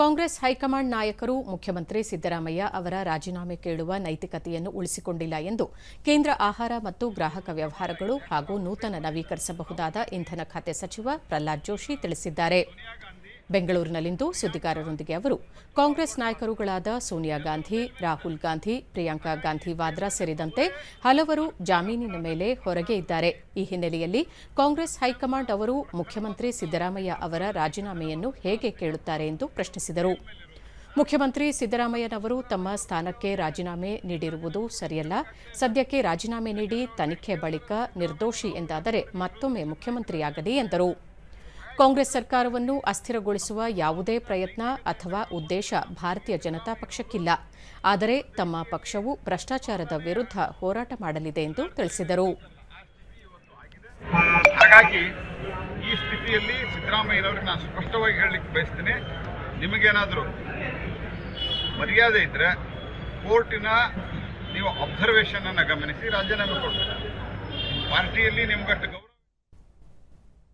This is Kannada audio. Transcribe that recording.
ಕಾಂಗ್ರೆಸ್ ಹೈಕಮಾಂಡ್ ನಾಯಕರು, ಮುಖ್ಯಮಂತ್ರಿ ಸಿದ್ದರಾಮಯ್ಯ ಅವರ ರಾಜೀನಾಮೆ ಕೇಳುವ ನೈತಿಕತೆಯನ್ನು ಉಳಿಸಿಕೊಂಡಿಲ್ಲ ಎಂದು ಕೇಂದ್ರ ಆಹಾರ ಮತ್ತು ಗ್ರಾಹಕ ವ್ಯವಹಾರಗಳು ಹಾಗೂ ನೂತನ ನವೀಕರಿಸಬಹುದಾದ ಇಂಧನ ಖಾತೆ ಸಚಿವ ಪ್ರಹ್ಲಾದ್ ಜೋಶಿ ತಿಳಿಸಿದ್ದಾರೆ. ಬೆಂಗಳೂರಿನಲ್ಲಿಂದು ಸುದ್ದಿಗಾರರೊಂದಿಗೆ ಅವರು, ಕಾಂಗ್ರೆಸ್ ನಾಯಕರುಗಳಾದ ಸೋನಿಯಾ ಗಾಂಧಿ, ರಾಹುಲ್ ಗಾಂಧಿ, ಪ್ರಿಯಾಂಕಾ ಗಾಂಧಿ ವಾದ್ರಾ ಸೇರಿದಂತೆ ಹಲವರು ಜಾಮೀನಿನ ಮೇಲೆ ಹೊರಗೆ ಇದ್ದಾರೆ. ಈ ಹಿನ್ನೆಲೆಯಲ್ಲಿ ಕಾಂಗ್ರೆಸ್ ಹೈಕಮಾಂಡ್ ಅವರು ಮುಖ್ಯಮಂತ್ರಿ ಸಿದ್ದರಾಮಯ್ಯ ಅವರ ರಾಜೀನಾಮೆಯನ್ನು ಹೇಗೆ ಕೇಳುತ್ತಾರೆ ಎಂದು ಪ್ರಶ್ನಿಸಿದರು. ಮುಖ್ಯಮಂತ್ರಿ ಸಿದ್ದರಾಮಯ್ಯನವರು ತಮ್ಮ ಸ್ಥಾನಕ್ಕೆ ರಾಜೀನಾಮೆ ನೀಡಿರುವುದು ಸರಿಯಲ್ಲ. ಸದ್ಯಕ್ಕೆ ರಾಜೀನಾಮೆ ನೀಡಿ ತನಿಖೆ ಬಳಿಕ ನಿರ್ದೋಷಿ ಎಂದಾದರೆ ಮತ್ತೊಮ್ಮೆ ಮುಖ್ಯಮಂತ್ರಿಯಾಗಲಿ ಎಂದರು. ಕಾಂಗ್ರೆಸ್ ಸರ್ಕಾರವನ್ನು ಅಸ್ಥಿರಗೊಳಿಸುವ ಯಾವುದೇ ಪ್ರಯತ್ನ ಅಥವಾ ಉದ್ದೇಶ ಭಾರತೀಯ ಜನತಾ ಪಕ್ಷಕ್ಕಿಲ್ಲ. ಆದರೆ ತಮ್ಮ ಪಕ್ಷವು ಭ್ರಷ್ಟಾಚಾರದ ವಿರುದ್ಧ ಹೋರಾಟ ಮಾಡಲಿದೆ ಎಂದು ತಿಳಿಸಿದರು. ಹಾಗಾಗಿ ಈ ಸ್ಥಿತಿಯಲ್ಲಿ ಸಿದ್ದರಾಮಯ್ಯನವರಿಗೆ ನಾನು ಸ್ಪಷ್ಟವಾಗಿ ಹೇಳಲಿಕ್ಕೆ ಬಯಸ್ತೇನೆ. ನಿಮಗೇನಾದರೂ ಮರ್ಯಾದೆ ಇದ್ದರೆ ಕೋರ್ಟಿನ ನೀವು ಅಬ್ಸರ್ವೇಷನ್ ಅನ್ನು ಗಮನಿಸಿ ರಾಜೀನಾಮೆ ಕೊಡ್ತೀರಿ ಪಾರ್ಟಿಯಲ್ಲಿ ನಿಮ್ಗಷ್ಟು